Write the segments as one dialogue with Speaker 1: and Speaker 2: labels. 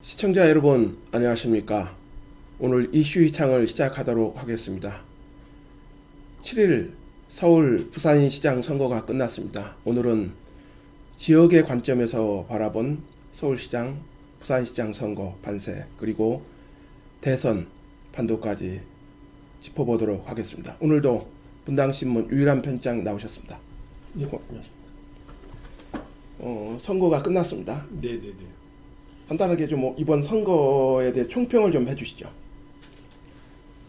Speaker 1: 시청자 여러분 안녕하십니까? 오늘 이슈 희창을 시작하도록 하겠습니다. 7일 서울 부산시장 선거가 끝났습니다. 오늘은 지역의 관점에서 바라본 서울시장 부산시장 선거 반세 그리고 대선 판도까지 짚어보도록 하겠습니다. 오늘도 분당신문 유일한 편장 나오셨습니다.
Speaker 2: 네, 안녕하십니까.
Speaker 1: 어, 선거가 끝났습니다.
Speaker 2: 네, 네, 네.
Speaker 1: 간단하게 좀 이번 선거에 대해 총평을 좀 해주시죠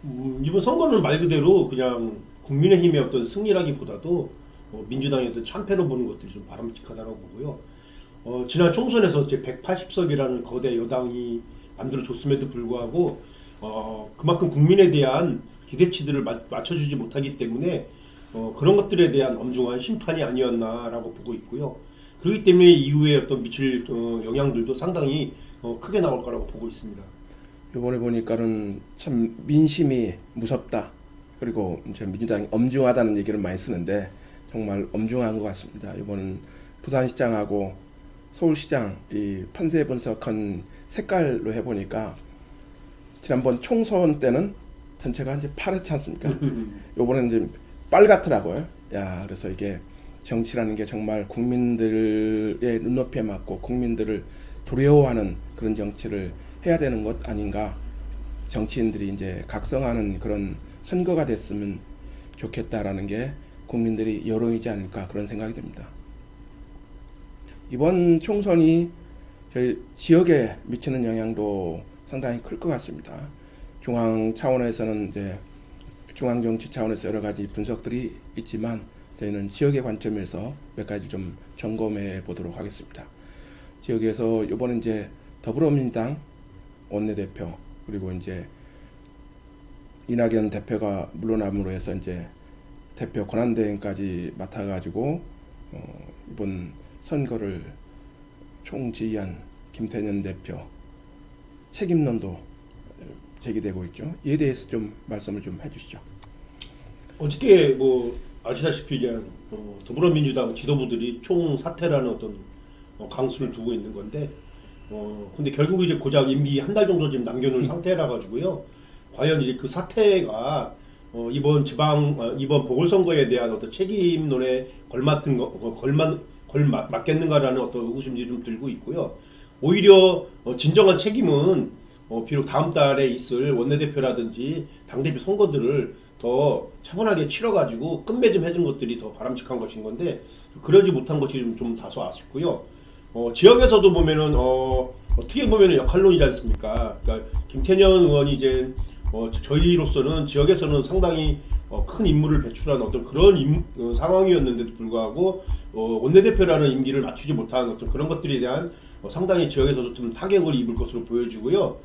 Speaker 2: 음, 이번 선거는 말 그대로 그냥 국민의힘의 어떤 승리라기보다도 어, 민주당의 어떤 참패로 보는 것들이 좀 바람직하다고 보고요. 어, 지난 총선에서 이제 180석이라는 거대 여당이 만들어졌음에도 불구하고 어, 그만큼 국민에 대한 기대치들을 마- 맞춰주지 못하기 때문에 어, 그런 것들에 대한 엄중한 심판이 아니었나라고 보고 있고요. 그렇기 때문에 이후에 어떤 미칠 어, 영향들도 상당히 어, 크게 나올 거라고 보고 있습니다.
Speaker 1: 이번에 보니까는 참 민심이 무섭다. 그리고 이제 민주당이 엄중하다는 얘기를 많이 쓰는데 정말 엄중한 것 같습니다. 이번은 부산시장하고 서울시장 이 판세 분석한 색깔로 해보니까 지난번 총선 때는 전체가 이제 파랗지 않습니까? 요번에는 이제 빨갛더라고요. 야, 그래서 이게 정치라는 게 정말 국민들의 눈높이에 맞고 국민들을 두려워하는 그런 정치를 해야 되는 것 아닌가. 정치인들이 이제 각성하는 그런 선거가 됐으면 좋겠다라는 게 국민들이 여론이지 않을까 그런 생각이 듭니다. 이번 총선이 저희 지역에 미치는 영향도 상당히 클 것 같습니다. 중앙 차원에서는 이제 중앙 정치 차원에서 여러 가지 분석들이 있지만 저희는 지역의 관점에서 몇 가지 좀 점검해 보도록 하겠습니다. 지역에서 이번에 이제 더불어민주당 원내대표 그리고 이제 이낙연 대표가 물러남으로 해서 이제 대표 권한대행까지 맡아가지고 어, 이번 선거를 총지휘한 김태년 대표 책임론도 제기되고 있죠. 이에 대해서 좀 말씀을 좀 해주시죠.
Speaker 2: 어저께 뭐 아시다시피 이제 어, 더불어민주당 지도부들이 총 사퇴라는 어떤 어, 강수를 두고 있는 건데 어 근데 결국 이제 고작 임기 한 달 정도 지금 남겨놓은 상태라 가지고요. 과연 이제 그 사태가 어, 이번 지방 어, 이번 보궐선거에 대한 어떤 책임론에 걸맞는 거 어, 걸맞 걸맞 맞겠는가라는 어떤 의구심이 좀 들고 있고요. 오히려 어, 진정한 책임은 어, 비록 다음 달에 있을 원내대표라든지 당대표 선거들을 더 차분하게 치러가지고 끝맺음 해준 것들이 더 바람직한 것인 건데 그러지 못한 것이 좀, 좀 다소 아쉽고요. 어, 지역에서도 보면은 어, 어떻게 보면은 역할론이지 않습니까? 그러니까 김태년 의원이 이제 어, 저- 저희로서는 지역에서는 상당히 어, 큰 임무를 배출한 어떤 그런 임- 어, 상황이었는데도 불구하고 어, 원내대표라는 임기를 맞추지 못한 어떤 그런 것들에 대한 어, 상당히 지역에서도 좀 타격을 입을 것으로 보여지고요.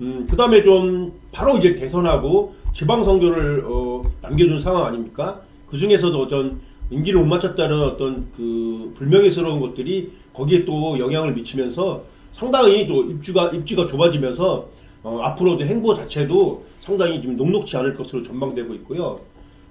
Speaker 2: 음, 그 다음에 좀 바로 이제 대선하고 지방선거를 어, 남겨준 상황 아닙니까? 그 중에서도 어떤 임기를 못 맞췄다는 어떤 그 불명예스러운 것들이 거기에 또 영향을 미치면서 상당히 또 입주가 입지가 좁아지면서 어, 앞으로도 행보 자체도 상당히 좀 녹록지 않을 것으로 전망되고 있고요.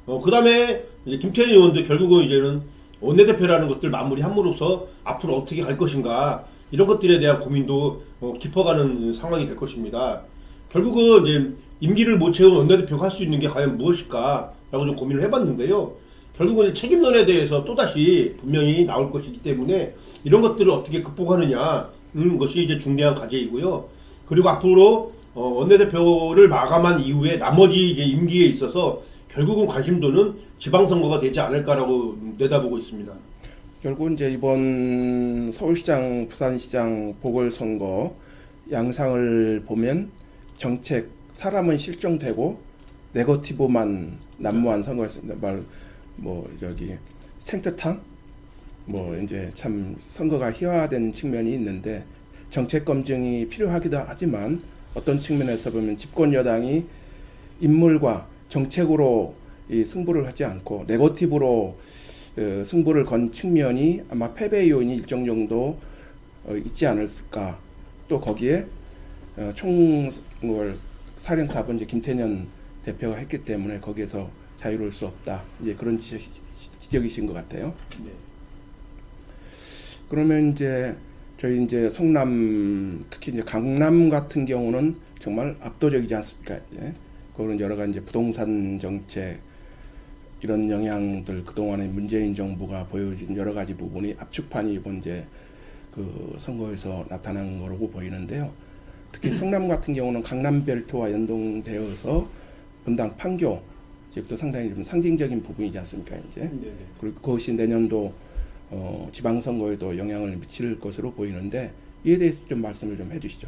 Speaker 2: 어, 그 다음에 이제 김태현 의원도 결국은 이제는 원내대표라는 것들 마무리함으로써 앞으로 어떻게 갈 것인가 이런 것들에 대한 고민도 어, 깊어가는 상황이 될 것입니다. 결국은 이제 임기를 못 채운 원내대표가 할 수 있는 게 과연 무엇일까라고 좀 고민을 해봤는데요. 결국은 책임론에 대해서 또다시 분명히 나올 것이기 때문에 이런 것들을 어떻게 극복하느냐 는 것이 이제 중대한 과제이고요. 그리고 앞으로 어, 원내대표를 마감한 이후에 나머지 이제 임기에 있어서 결국은 관심도는 지방선거가 되지 않을까라고 내다보고 있습니다.
Speaker 1: 결국 이제 이번 서울시장, 부산시장 보궐선거 양상을 보면 정책 사람은 실종되고 네거티브만 난무한 선거였습니다. 말뭐 여기 생태탕 뭐 이제 참 선거가 희화화된 측면이 있는데 정책 검증이 필요하기도 하지만 어떤 측면에서 보면 집권 여당이 인물과 정책으로 이 승부를 하지 않고 네거티브로 어, 승부를 건 측면이 아마 패배 요인이 일정 정도 어, 있지 않을까. 또 거기에 어, 총 뭘, 사령탑은 이제 김태년 대표가 했기 때문에 거기에서 자유로울 수 없다. 이제 그런 지적, 지적이신 것 같아요.
Speaker 2: 네.
Speaker 1: 그러면 이제 저희 이제 성남 특히 이제 강남 같은 경우는 정말 압도적이지 않습니까? 이제 그거는 여러 가지 이제 부동산 정책 이런 영향들 그동안에 문재인 정부가 보여준 여러 가지 부분이 압축판이 이번 이제 그 선거에서 나타난 거라고 보이는데요. 특히 성남 같은 경우는 강남 벨트와 연동되어서 분당 판교 지역도 상당히 좀 상징적인 부분이지 않습니까? 이제
Speaker 2: 네네.
Speaker 1: 그리고 그것이 내년도 어, 지방선거에도 영향을 미칠 것으로 보이는데 이에 대해서 좀 말씀을 좀 해주시죠.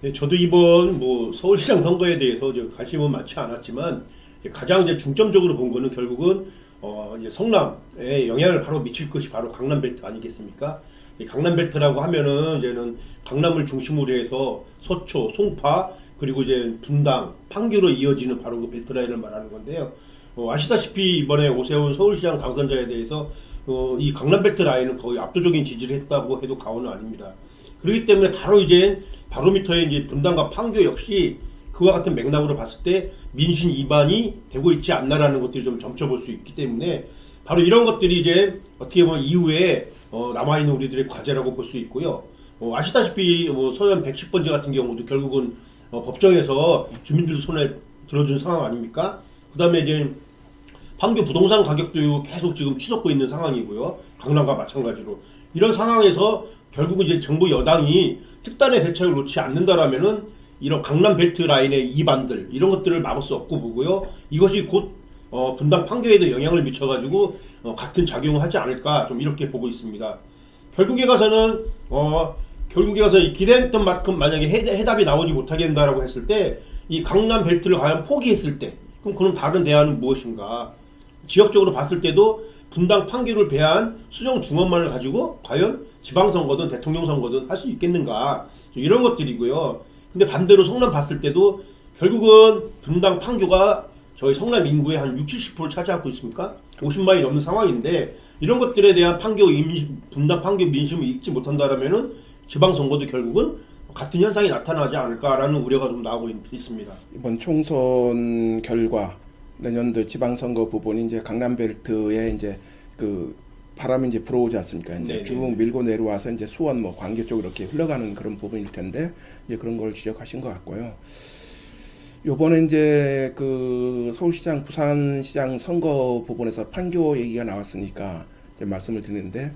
Speaker 2: 네, 저도 이번 뭐 서울시장 선거에 대해서 이제 관심은 많지 않았지만 가장 이제 중점적으로 본 거는 결국은 어 이제 성남에 영향을 바로 미칠 것이 바로 강남벨트 아니겠습니까? 이 강남벨트라고 하면은 이제는 강남을 중심으로 해서 서초, 송파 그리고 이제 분당, 판교로 이어지는 바로 그 벨트 라인을 말하는 건데요. 어, 아시다시피 이번에 오세훈 서울시장 당선자에 대해서 어, 이 강남벨트 라인은 거의 압도적인 지지를 했다고 해도 과언은 아닙니다. 그렇기 때문에 바로 이제 바로미터의 이제 분당과 판교 역시 그와 같은 맥락으로 봤을 때 민심 이반이 되고 있지 않나라는 것들이 좀 점쳐볼 수 있기 때문에 바로 이런 것들이 이제 어떻게 보면 이후에 어, 남아있는 우리들의 과제라고 볼 수 있고요. 어, 아시다시피 뭐 서현 110번째 같은 경우도 결국은 어, 법정에서 주민들 손에 들어준 상황 아닙니까? 그 다음에 이제 판교 부동산 가격도 계속 지금 치솟고 있는 상황이고요. 강남과 마찬가지로 이런 상황에서 결국은 이제 정부 여당이 특단의 대책을 놓지 않는다라면은 이런 강남 벨트 라인의 이반들 이런 것들을 막을 수 없고 보고요. 이것이 곧 어, 분당 판교에도 영향을 미쳐가지고 어, 같은 작용을 하지 않을까 좀 이렇게 보고 있습니다. 결국에 가서는 어, 결국에 가서 이 기대했던 만큼 만약에 해, 해답이 나오지 못하게 된다라고 했을 때 이 강남 벨트를 과연 포기했을 때 그럼 그럼 다른 대안은 무엇인가? 지역적으로 봤을 때도 분당 판교를 배한 수정 중원만을 가지고 과연 지방선거든 대통령 선거든 할 수 있겠는가 이런 것들이고요. 근데 반대로 성남 봤을 때도 결국은 분당 판교가 저희 성남 인구의 한 60, 70%를 차지하고 있습니까? 50만이 넘는 상황인데 이런 것들에 대한 판교 임시, 분당 판교 민심을 읽지 못한다라면은 지방선거도 결국은 같은 현상이 나타나지 않을까라는 우려가 좀 나오고 있, 있습니다.
Speaker 1: 이번 총선 결과 내년도 지방선거 부분이 이제 강남벨트에 이제 그 바람이 이제 불어오지 않습니까? 이제
Speaker 2: 네네.
Speaker 1: 쭉 밀고 내려와서 이제 수원 뭐 광교 쪽으로 이렇게 흘러가는 그런 부분일 텐데 이제 그런 걸 지적하신 것 같고요. 요번에 이제 그 서울시장, 부산시장 선거 부분에서 판교 얘기가 나왔으니까 이제 말씀을 드리는데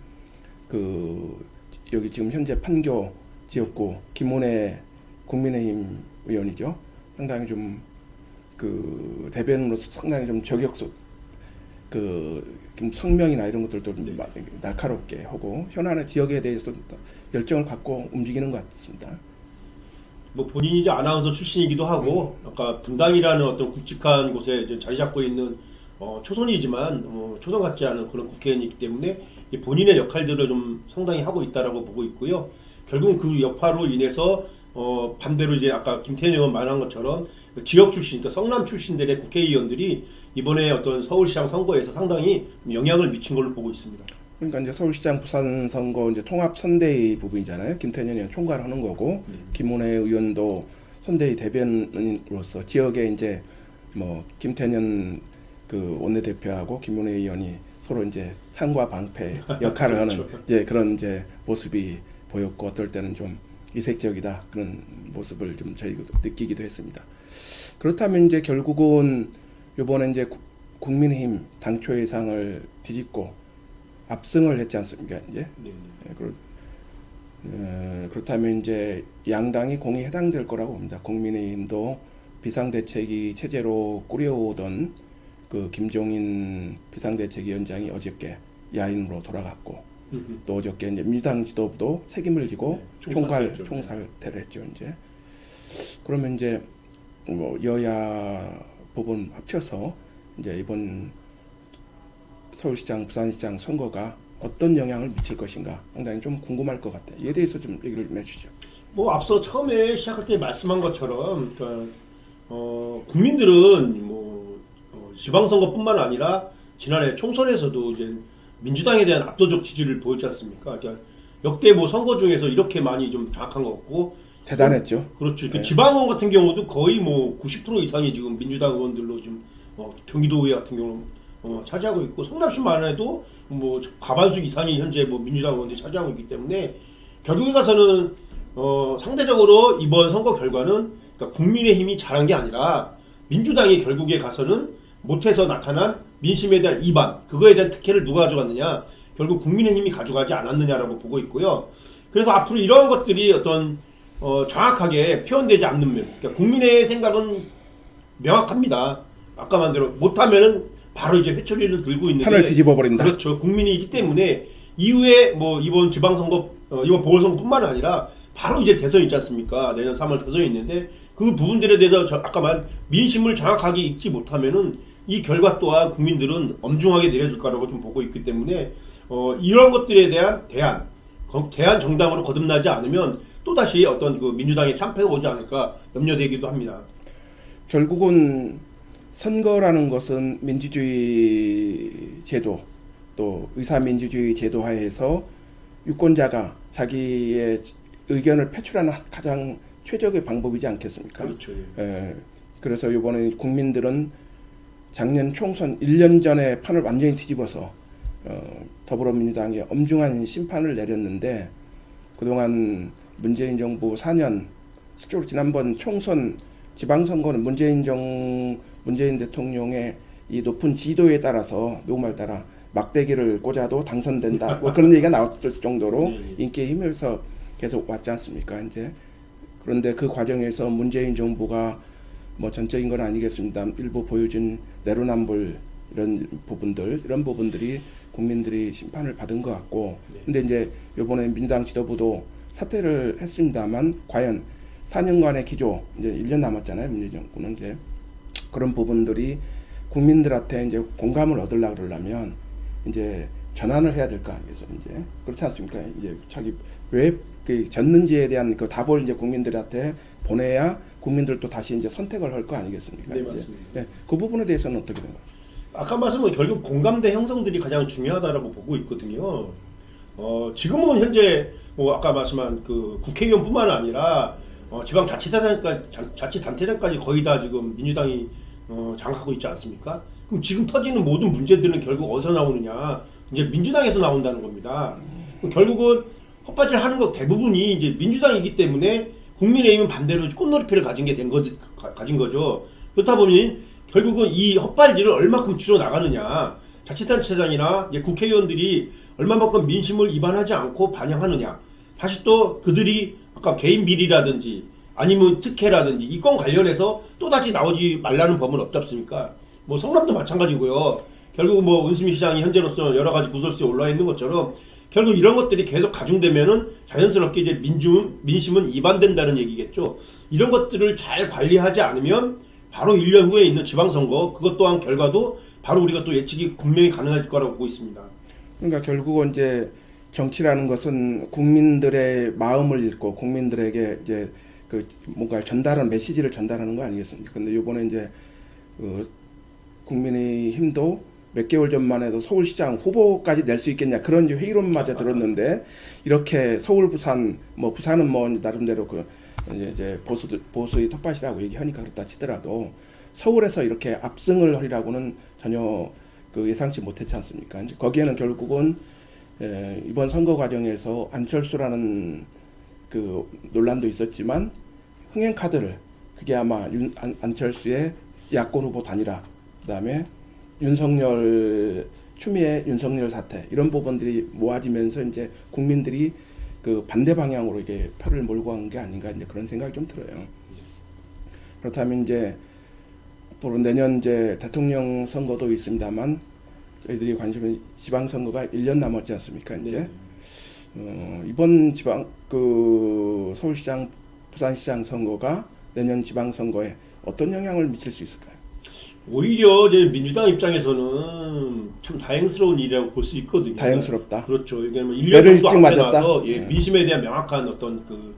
Speaker 1: 그 여기 지금 현재 판교 지역구 김은혜 국민의힘 의원이죠. 상당히 좀 그 대변으로서 상당히 좀 저격수 그 성명이나 이런 것들도 좀 마- 날카롭게 하고 현안의 지역에 대해서도 열정을 갖고 움직이는 것 같습니다.
Speaker 2: 뭐 본인이 이제 아나운서 출신이기도 하고 아까 분당이라는 어떤 굵직한 곳에 이제 자리 잡고 있는 어, 초선이지만 어, 초선 같지 않은 그런 국회의원이기 때문에 이 본인의 역할들을 좀 상당히 하고 있다라고 보고 있고요. 결국은 그 여파로 인해서 어, 반대로 이제 아까 김태현 의원 말한 것처럼 그 지역 출신, 그러니까 성남 출신들의 국회의원들이 이번에 어떤 서울시장 선거에서 상당히 영향을 미친 걸로 보고 있습니다.
Speaker 1: 그러니까 이제 서울시장 부산 선거 이제 통합 선대위 부분이잖아요. 김태년 의원 총괄하는 거고
Speaker 2: 네.
Speaker 1: 김은혜 의원도 선대위 대변인으로서 지역에 이제 뭐 김태년 그 원내대표하고 김은혜 의원이 서로 이제 상과 방패 역할을 하는
Speaker 2: 그렇죠.
Speaker 1: 이제 그런 이제 모습이 보였고 어떨 때는 좀 이색적이다 그런 모습을 좀 저희가 느끼기도 했습니다. 그렇다면 이제 결국은 이번에 이제 국- 국민의힘 당초 예상을 뒤집고 압승을 했지 않습니까? 이제
Speaker 2: 네.
Speaker 1: 예, 그렇, 어, 그렇다면 이제 양당이 공이 해당될 거라고 봅니다. 국민의힘도 비상대책위 체제로 꾸려오던 그 김종인 비상대책위원장이 어저께 야인으로 돌아갔고
Speaker 2: 음흠.
Speaker 1: 또 어저께 이제 민주당 지도부도 책임을 지고
Speaker 2: 네,
Speaker 1: 총괄. 총살퇴를 했죠 이제 그러면 이제 뭐 여야 부분 합쳐서 이제 이번 서울시장 부산시장 선거가 어떤 영향을 미칠 것인가 상당히 좀 궁금할 것 같아요. 이에 대해서 좀 얘기를 좀 해주죠.
Speaker 2: 뭐 앞서 처음에 시작할 때 말씀한 것처럼 그러니까 어, 국민들은 뭐 어, 지방선거뿐만 아니라 지난해 총선에서도 이제 민주당에 대한 압도적 지지를 보였지 않습니까? 그러니까 역대 뭐 선거 중에서 이렇게 많이 좀 장악한 것 같고
Speaker 1: 대단했죠.
Speaker 2: 그 렇죠. 그
Speaker 1: 네.
Speaker 2: 지방의원 같은 경우도 거의 뭐 90% 이상이 지금 민주당 의원들로 지금 어, 경기도 의회 같은 경우 어, 차지하고 있고 성남시만 해도 뭐 과반수 이상이 현재 뭐 민주당 의원들이 차지하고 있기 때문에 결국에 가서는 어, 상대적으로 이번 선거 결과는 그러니까 국민의힘이 잘한 게 아니라 민주당이 결국에 가서는 못해서 나타난 민심에 대한 이반 그거에 대한 특혜를 누가 가져갔느냐 결국 국민의힘이 가져가지 않았느냐라고 보고 있고요. 그래서 앞으로 이런 것들이 어떤 어, 정확하게 표현되지 않는 면, 그러니까 국민의 생각은 명확합니다. 아까 말대로 못하면은 바로 이제 회초리를 들고 있는데
Speaker 1: 판을 뒤집어 버린다.
Speaker 2: 그렇죠. 국민이기 때문에 이후에 뭐 이번 지방선거 어, 이번 보궐선거뿐만 아니라 바로 이제 대선이 있지 않습니까? 내년 3월 대선이 있는데 그 부분들에 대해서 저 아까 말 민심을 정확하게 읽지 못하면은 이 결과 또한 국민들은 엄중하게 내려줄 거라고 좀 보고 있기 때문에 어, 이런 것들에 대한 대안 거- 대안 정당으로 거듭나지 않으면 또 다시 어떤 그 민주당의 참패가 오지 않을까 염려되기도 합니다.
Speaker 1: 결국은 선거라는 것은 민주주의 제도 또 의사민주주의 제도 하에서 유권자가 자기의 의견을 표출하는 가장 최적의 방법이지 않겠습니까?
Speaker 2: 그렇죠. 예.
Speaker 1: 에, 그래서 이번에 국민들은 작년 총선 1년 전에 판을 완전히 뒤집어서 어, 더불어민주당에 엄중한 심판을 내렸는데 그동안 문재인 정부 4년 실제로 지난번 총선 지방선거는 문재인 정 문재인 대통령의 이 높은 지도에 따라서 누구말 따라 막대기를 꽂아도 당선된다 뭐 그런 얘기가 나왔을 정도로
Speaker 2: 네.
Speaker 1: 인기에 힘입어서 계속 왔지 않습니까 이제 그런데 그 과정에서 문재인 정부가 뭐 전적인 건 아니겠습니다. 일부 보여준 내로남불 이런 부분들 이런 부분들이 국민들이 심판을 받은 것 같고
Speaker 2: 네.
Speaker 1: 근데 이제 이번에 민주당 지도부도 사퇴를 했습니다만 과연 4년간의 기조 이제 1년 남았잖아요 민주당 정부는 이제 그런 부분들이 국민들한테 이제 공감을 얻으려 그러려면 이제 전환을 해야 될 거 아니겠어요 이제 그렇지 않습니까 이제 자기 왜 그 졌는지에 대한 그 답을 이제 국민들한테 보내야 국민들도 다시 이제 선택을 할 거 아니겠습니까
Speaker 2: 네,
Speaker 1: 이제
Speaker 2: 맞습니다.
Speaker 1: 네, 그 부분에 대해서는 어떻게 생각하세요?
Speaker 2: 아까 말씀은 결국 공감대 형성들이 가장 중요하다라고 보고 있거든요. 어, 지금은 현재 뭐 아까 말씀한 그 국회의원뿐만 아니라 어, 지방 자치단체까지 자치단체장까지 거의 다 지금 민주당이 어, 장악하고 있지 않습니까? 그럼 지금 터지는 모든 문제들은 결국 어디서 나오느냐? 이제 민주당에서 나온다는 겁니다. 결국은 헛바지를 하는 것 대부분이 이제 민주당이기 때문에 국민의힘은 반대로 꽃놀이패를 가진 게 된 거지 가- 가진 거죠. 그렇다 보니 결국은 이 헛발질을 얼마큼 줄여 나가느냐. 자치단체장이나 국회의원들이 얼마만큼 민심을 위반하지 않고 반영하느냐. 다시 또 그들이 아까 개인 비리라든지 아니면 특혜라든지 이 건 관련해서 또 다시 나오지 말라는 법은 없지 않습니까? 뭐 성남도 마찬가지고요. 결국 뭐 은수미 시장이 현재로서 여러 가지 구설수에 올라 있는 것처럼 결국 이런 것들이 계속 가중되면은 자연스럽게 이제 민중 민심은 이반된다는 얘기겠죠. 이런 것들을 잘 관리하지 않으면 바로 1년 후에 있는 지방선거 그것 또한 결과도 바로 우리가 또 예측이 분명히 가능할 거라고 보고 있습니다.
Speaker 1: 그러니까 결국은 이제 정치라는 것은 국민들의 마음을 읽고 국민들에게 이제 그 뭔가 전달하는 메시지를 전달하는 거 아니겠습니까? 근데 이번에 이제 그 국민의 힘도 몇 개월 전만 해도 서울시장 후보까지 낼 수 있겠냐 그런 회의론마저 들었는데 이렇게 서울 부산 뭐 부산은 뭐 나름대로 그 이제 보수 보수의 텃밭이라고 얘기하니까 그렇다 치더라도 서울에서 이렇게 압승을 하리라고는 전혀 그 예상치 못했지 않습니까? 이제 거기에는 결국은 에, 이번 선거 과정에서 안철수라는 그 논란도 있었지만 흥행 카드를 그게 아마 윤, 안, 안철수의 야권 후보 단일화 그다음에 윤석열 추미애 윤석열 사태 이런 부분들이 모아지면서 이제 국민들이 그 반대 방향으로 이게 표를 몰고 간 게 아닌가 이제 그런 생각이 좀 들어요. 그렇다면 이제 앞으로 내년 이제 대통령 선거도 있습니다만 저희들이 관심은 지방 선거가 1년 남았지 않습니까? 이제
Speaker 2: 네.
Speaker 1: 어, 이번 지방 그 서울시장, 부산시장 선거가 내년 지방 선거에 어떤 영향을 미칠 수 있을까요?
Speaker 2: 오히려 이제 민주당 입장에서는 참 다행스러운 일이라고 볼 수 있거든요.
Speaker 1: 다행스럽다.
Speaker 2: 그렇죠. 뭐 1년
Speaker 1: 매를
Speaker 2: 정도 앞에
Speaker 1: 맞았다?
Speaker 2: 나서 예,
Speaker 1: 네.
Speaker 2: 민심에 대한 명확한 어떤 그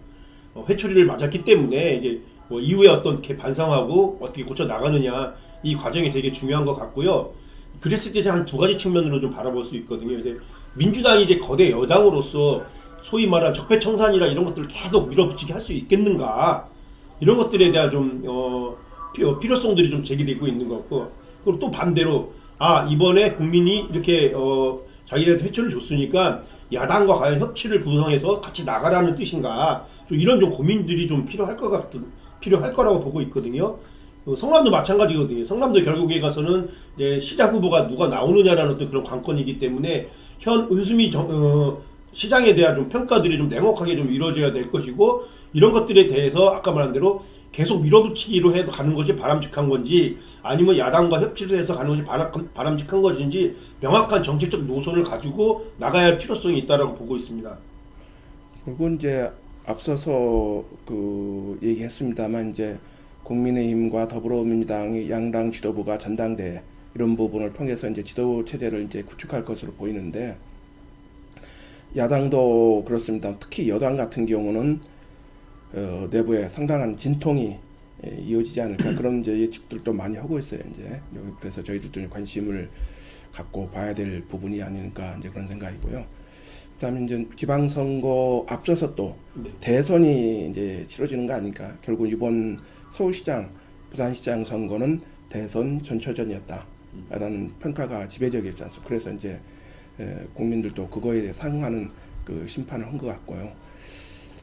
Speaker 2: 어, 회초리를 맞았기 때문에 이제 뭐 이후에 어떤 게 반성하고 어떻게 고쳐 나가느냐 이 과정이 되게 중요한 것 같고요. 그랬을 때 한 두 가지 측면으로 좀 바라볼 수 있거든요. 그래서 민주당이 이제 거대 여당으로서 소위 말한 적폐청산이라 이런 것들을 계속 밀어붙이게 할 수 있겠는가 이런 것들에 대한 좀 어, 필요, 필요성들이 좀 제기되고 있는 것 같고 그리고 또 반대로 아 이번에 국민이 이렇게 어, 자기들한테 회초를 줬으니까 야당과 과연 협치를 구성해서 같이 나가라는 뜻인가 좀 이런 좀 고민들이 좀 필요할 것 같은 필요할 거라고 보고 있거든요. 어, 성남도 마찬가지거든요. 성남도 결국에 가서는 이제 시장 후보가 누가 나오느냐라는 어떤 그런 관건이기 때문에 현 은수미 정, 어, 시장에 대한 좀 평가들이 좀 냉혹하게 좀 이루어져야 될 것이고 이런 것들에 대해서 아까 말한 대로 계속 밀어붙이기로 해도 가는 것이 바람직한 건지 아니면 야당과 협치를 해서 가는 것이 바람, 바람직한 것인지 명확한 정책적 노선을 가지고 나가야 할 필요성이 있다라고 보고 있습니다.
Speaker 1: 그리고 이제 앞서서 그 얘기했습니다만 이제 국민의힘과 더불어민주당의 양당 지도부가 전당대 이런 부분을 통해서 이제 지도 체제를 이제 구축할 것으로 보이는데 야당도 그렇습니다. 특히 여당 같은 경우는 어, 내부에 상당한 진통이 예, 이어지지 않을까 그런 이제 예측들도 많이 하고 있어요. 이제 그래서 저희들도 좀 관심을 갖고 봐야 될 부분이 아닐까 이제 그런 생각이고요. 그다음에 이제 지방선거 앞서서 또
Speaker 2: 네.
Speaker 1: 대선이 이제 치러지는 거 아닙니까? 결국 이번 서울시장, 부산시장 선거는 대선 전초전이었다라는 평가가 지배적이었지 않습니까? 그래서 이제 에, 국민들도 그거에 대해 상응하는 그 심판을 한 것 같고요.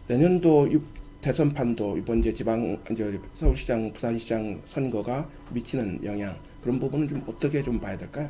Speaker 1: 내년도 유- 대선판도 이번 이제 지방 이제 서울시장, 부산시장 선거가 미치는 영향 그런 부분은 좀 어떻게 좀 봐야 될까요?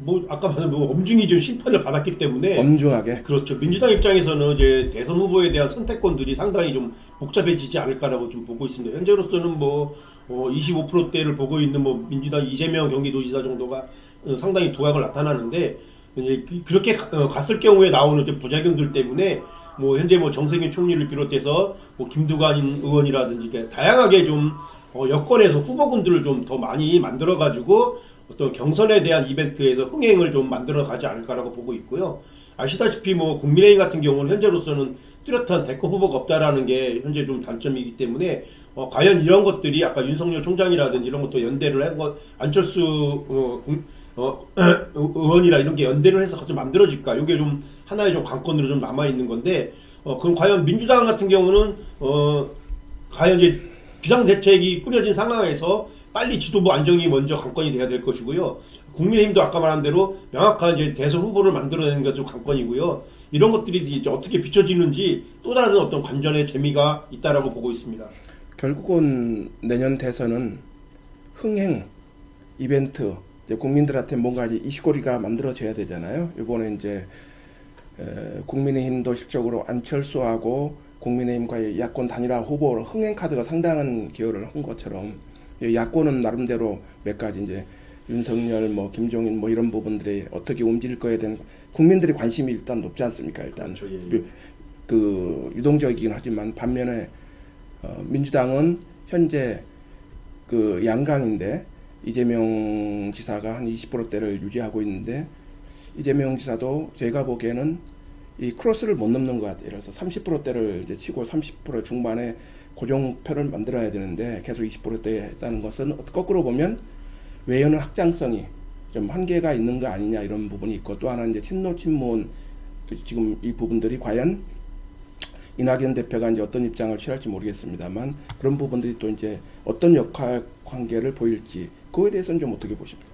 Speaker 2: 뭐 아까 말한 뭐 엄중히 좀 심판을 받았기 때문에
Speaker 1: 엄중하게
Speaker 2: 그렇죠. 민주당 입장에서는 이제 대선 후보에 대한 선택권들이 상당히 좀 복잡해지지 않을까라고 좀 보고 있습니다. 현재로서는 뭐 어, 25%대를 보고 있는 뭐 민주당 이재명 경기도지사 정도가 어, 상당히 두각을 나타나는데 이제 그- 그렇게 가- 어, 갔을 경우에 나오는 이제 부작용들 때문에 뭐 현재 뭐 정세균 총리를 비롯해서 뭐 김두관 의원이라든지 다양하게 좀 어, 여권에서 후보군들을 좀 더 많이 만들어 가지고 어떤 경선에 대한 이벤트에서 흥행을 좀 만들어 가지 않을까라고 보고 있고요. 아시다시피 뭐 국민의힘 같은 경우는 현재로서는 뚜렷한 대권 후보가 없다라는 게 현재 좀 단점이기 때문에 어, 과연 이런 것들이 아까 윤석열 총장이라든지 이런 것도 연대를 한것 안철수 어, 국- 어, 의원이라 이런 게 연대를 해서 같이 만들어질까? 이게 좀 하나의 좀 관건으로 좀 남아 있는 건데 어, 그럼 과연 민주당 같은 경우는 어, 과연 이제 비상대책이 꾸려진 상황에서 빨리 지도부 안정이 먼저 관건이 돼야 될 것이고요. 국민의힘도 아까 말한 대로 명확한 이제 대선 후보를 만들어내는 것도 관건이고요. 이런 것들이 이제 어떻게 비춰지는지 또 다른 어떤 관전의 재미가 있다라고 보고 있습니다.
Speaker 1: 결국은 내년 대선은 흥행 이벤트 국민들한테 뭔가 이슈거리가 만들어져야 되잖아요. 이번에 이제 에, 국민의힘도 실적으로 안철수하고 국민의힘과의 야권 단일화 후보로 흥행 카드가 상당한 기여를 한 것처럼 이 야권은 나름대로 몇 가지 이제 윤석열 뭐 김종인 뭐 이런 부분들이 어떻게 움직일 거에 대한 국민들의 관심이 일단 높지 않습니까? 일단
Speaker 2: 그렇죠, 예.
Speaker 1: 그- 그 유동적이긴 하지만 반면에 어, 민주당은 현재 그 양강인데 이재명 지사가 한 20%대를 유지하고 있는데 이재명 지사도 제가 보기에는 이 크로스를 못 넘는 것 같아요. 그래서 30%대를 이제 치고 30% 중반에 고정표를 만들어야 되는데 계속 20%대에 했다는 것은 거꾸로 보면 외연은 확장성이 좀 한계가 있는 거 아니냐 이런 부분이 있고 또 하나 이제 친노 친문 지금 이 부분들이 과연 이낙연 대표가 이제 어떤 입장을 취할지 모르겠습니다만 그런 부분들이 또 이제 어떤 역할 관계를 보일지 그거에 대해서는 좀 어떻게 보십니까?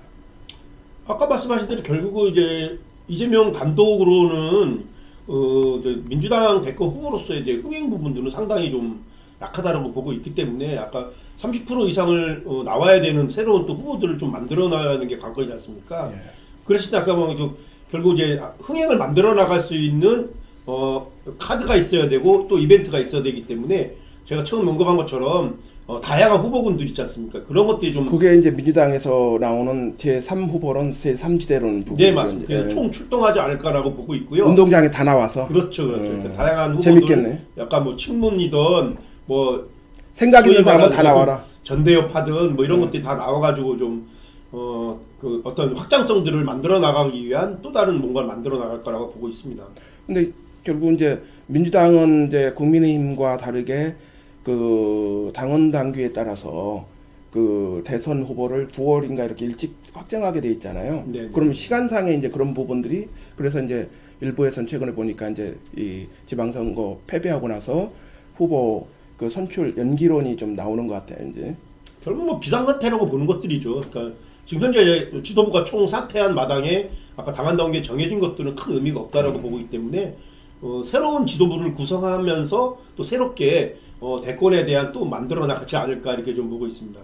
Speaker 2: 아까 말씀하신 대로 결국은 이제 이재명 단독으로는 어, 민주당 대권 후보로서의 이제 흥행 부분들은 상당히 좀 약하다라고 보고 있기 때문에 아까 30% 이상을 어, 나와야 되는 새로운 또 후보들을 좀 만들어 나가는 게 관건이지 않습니까?
Speaker 1: 예.
Speaker 2: 그랬을 때 아까 뭐좀 결국 이제 흥행을 만들어 나갈 수 있는 어, 카드가 있어야 되고 또 이벤트가 있어야 되기 때문에 제가 처음 언급한 것처럼 어, 다양한 후보군들 있지 않습니까? 그런 것들이 좀
Speaker 1: 그게 이제 민주당에서 나오는 제3 후보론 제3지대론 부분이죠.
Speaker 2: 네 맞습니다. 그래서
Speaker 1: 예.
Speaker 2: 총 출동하지 않을까라고 보고 있고요.
Speaker 1: 운동장에 다 나와서
Speaker 2: 그렇죠, 그렇죠.
Speaker 1: 음.
Speaker 2: 다양한 후보들,
Speaker 1: 재밌겠네.
Speaker 2: 약간 뭐 친문이든 뭐
Speaker 1: 생각 있는 사람은 다 나와라.
Speaker 2: 전대협하든 뭐 이런
Speaker 1: 음.
Speaker 2: 것들이 다 나와가지고 좀 어, 그 어떤 확장성들을 만들어 나가기 위한 또 다른 뭔가를 만들어 나갈 거라고 보고 있습니다.
Speaker 1: 근데 결국 이제 민주당은 이제 국민의힘과 다르게 그 당원 당규에 따라서 그 대선 후보를 9월인가 이렇게 일찍 확정하게 돼 있잖아요.
Speaker 2: 네, 네.
Speaker 1: 그럼 시간상에 이제 그런 부분들이 그래서 이제 일부에서는 최근에 보니까 이제 이 지방선거 패배하고 나서 후보 그 선출 연기론이 좀 나오는 것 같아요. 이제
Speaker 2: 결국 뭐 비상사태라고 보는 것들이죠. 그러니까 지금 현재 지도부가 총 사퇴한 마당에 아까 당한다는 게 정해진 것들은 큰 의미가 없다라고 보고 있기 때문에 어, 새로운 지도부를 구성하면서 또 새롭게 어, 대권에 대한 또 만들어 나가지 않을까 이렇게 좀 보고 있습니다.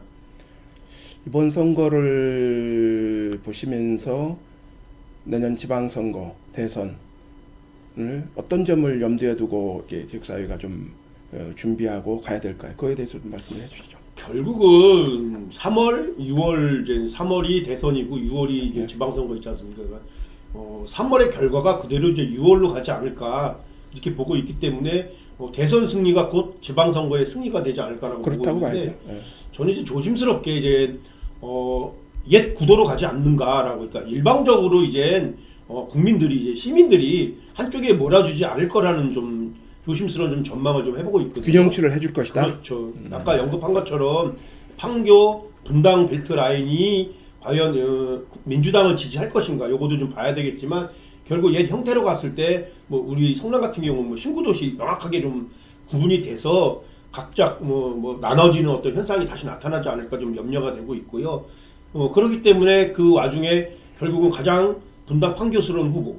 Speaker 1: 이번 선거를 보시면서 내년 지방선거 대선을 어떤 점을 염두에 두고 지역사회가 좀 어, 준비하고 가야 될까요? 그거에 대해서 좀 말씀해 주시죠.
Speaker 2: 결국은 3월, 6월 이제 3월이 대선이고 6월이 이제
Speaker 1: 네.
Speaker 2: 지방선거 있지 않습니까? 그러니까 어, 3월의 결과가 그대로 이제 6월로 가지 않을까 이렇게 보고 있기 때문에 어, 대선 승리가 곧 지방선거의 승리가 되지 않을까라고
Speaker 1: 그렇다고
Speaker 2: 보고. 있는데
Speaker 1: 예.
Speaker 2: 저는 이제 조심스럽게 이제 어, 옛 구도로 가지 않는가라고 그러니까 일방적으로 이제 어, 국민들이 이제 시민들이 한쪽에 몰아주지 않을 거라는 좀 조심스러운 좀 전망을 좀 해보고 있거든요.
Speaker 1: 균형치를 해줄 것이다.
Speaker 2: 그렇죠. 아까 언급한 것처럼 판교 분당 벨트 라인이 과연 어, 민주당을 지지할 것인가 요것도 좀 봐야 되겠지만 결국 옛 형태로 갔을 때 뭐 우리 성남 같은 경우 뭐 신구도시 명확하게 좀 구분이 돼서 각자 뭐, 뭐 나눠지는 어떤 현상이 다시 나타나지 않을까 좀 염려가 되고 있고요. 어, 그렇기 때문에 그 와중에 결국은 가장 분당 판교스러운 후보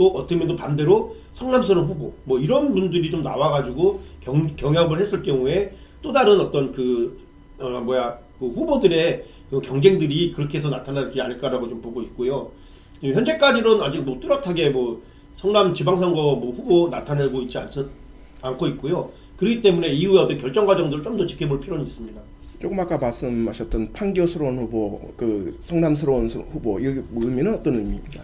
Speaker 2: 또 어떻게 보면 또 반대로 성남스러운 후보 뭐 이런 분들이 좀 나와가지고 경, 경합을 했을 경우에 또 다른 어떤 그 어, 뭐야 그 후보들의 그 경쟁들이 그렇게 해서 나타나지 않을까라고 좀 보고 있고요. 현재까지는 아직 뭐 뚜렷하게 뭐 성남 지방선거 뭐 후보 나타내고 있지 않, 않고 있고요. 그렇기 때문에 이후에 어떤 결정 과정들을 좀 더 지켜볼 필요는 있습니다.
Speaker 1: 조금 아까 말씀하셨던 판교스러운 후보, 그 성남스러운 수- 후보 이 의미는 어떤 의미입니까?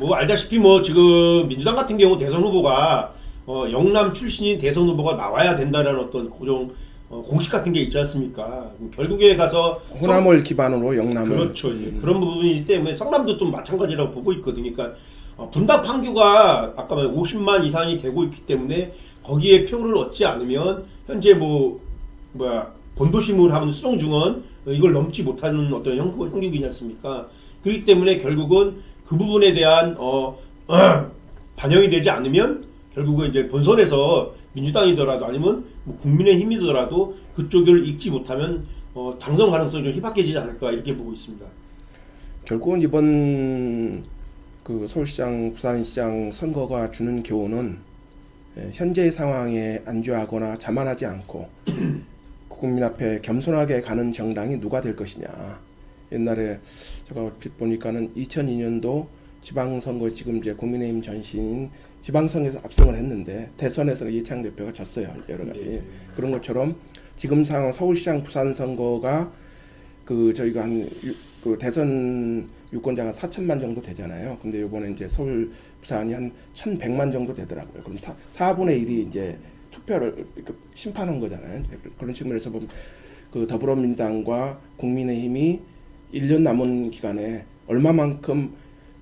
Speaker 2: 뭐 알다시피 뭐 지금 민주당 같은 경우 대선 후보가 어, 영남 출신인 대선 후보가 나와야 된다는 어떤 고정 어, 공식 같은 게 있지 않습니까? 결국에 가서
Speaker 1: 호남을 기반으로 영남을
Speaker 2: 그렇죠. 예. 그런 부분이기 때문에 성남도 좀 마찬가지라고 보고 있거든요. 그러니까 어, 분당 판교가 아까 말 50만 이상이 되고 있기 때문에 거기에 표를 얻지 않으면 현재 뭐 뭐야 본도심을 하는 수정중원 어, 이걸 넘지 못하는 어떤 형, 형국이지 않습니까? 그렇기 때문에 결국은 그 부분에 대한 어, 반영이 되지 않으면 결국은 이제 본선에서 민주당이더라도 아니면 뭐 국민의힘이더라도 그쪽을 읽지 못하면 어, 당선 가능성이 좀 희박해지지 않을까 이렇게 보고 있습니다.
Speaker 1: 결국은 이번 그 서울시장, 부산시장 선거가 주는 교훈은 예, 현재의 상황에 안주하거나 자만하지 않고 국민 앞에 겸손하게 가는 정당이 누가 될 것이냐. 옛날에 제가 보니까는 2002년도 지방선거 지금 이제 국민의힘 전신인 지방선거에서 압승을 했는데 대선에서는 이창 대표가 졌어요 여러 가지
Speaker 2: 네.
Speaker 1: 그런 것처럼 지금 상황 서울시장 부산 선거가 그 저희가 한 그 대선 유권자가 4천만 정도 되잖아요. 근데 이번에 이제 서울 부산이 한 1,100만 정도 되더라고요. 그럼 4, 4분의 1이 이제 투표를 심판한 거잖아요. 그런 측면에서 보면 그 더불어민주당과 국민의힘이 1년 남은 기간에 얼마만큼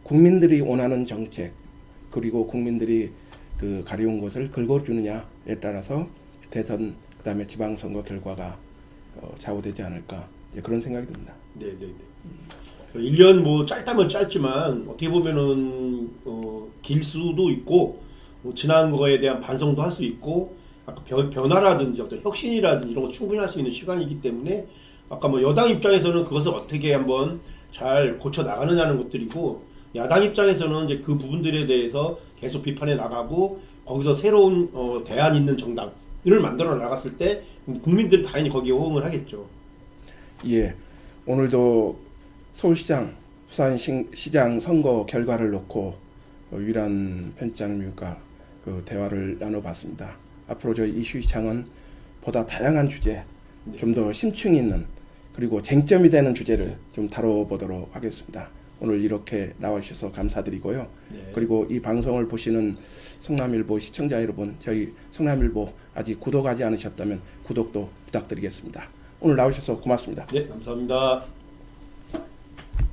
Speaker 1: 국민들이 원하는 정책 그리고 국민들이 그 가려운 것을 긁어주느냐에 따라서 대선 그다음에 지방선거 결과가 어, 좌우되지 않을까 그런 생각이 듭니다.
Speaker 2: 네, 네, 네. 1년 뭐 짧다면 짧지만 어떻게 보면은 어, 길 수도 있고 뭐 지난 거에 대한 반성도 할 수 있고 변화라든지 어떤 혁신이라든지 이런 거 충분히 할 수 있는 시간이기 때문에 아까 뭐 여당 입장에서는 그것을 어떻게 한번 잘 고쳐 나가느냐는 것들이고 야당 입장에서는 이제 그 부분들에 대해서 계속 비판해 나가고 거기서 새로운 어, 대안 있는 정당을 만들어 나갔을 때 국민들이 당연히 거기에 호응을 하겠죠.
Speaker 1: 예, 오늘도 서울시장, 부산시장 선거 결과를 놓고 어, 유일한 편집장님과 그 대화를 나눠봤습니다. 앞으로 저희 이슈 시장은 보다 다양한 주제, 좀더 심층 있는 그리고 쟁점이 되는 주제를 좀 다뤄보도록 하겠습니다. 오늘 이렇게 나와주셔서 감사드리고요.
Speaker 2: 네.
Speaker 1: 그리고 이 방송을 보시는 성남일보 시청자 여러분, 저희 성남일보 아직 구독하지 않으셨다면 구독도 부탁드리겠습니다. 오늘 나오셔서 고맙습니다.
Speaker 2: 네, 감사합니다.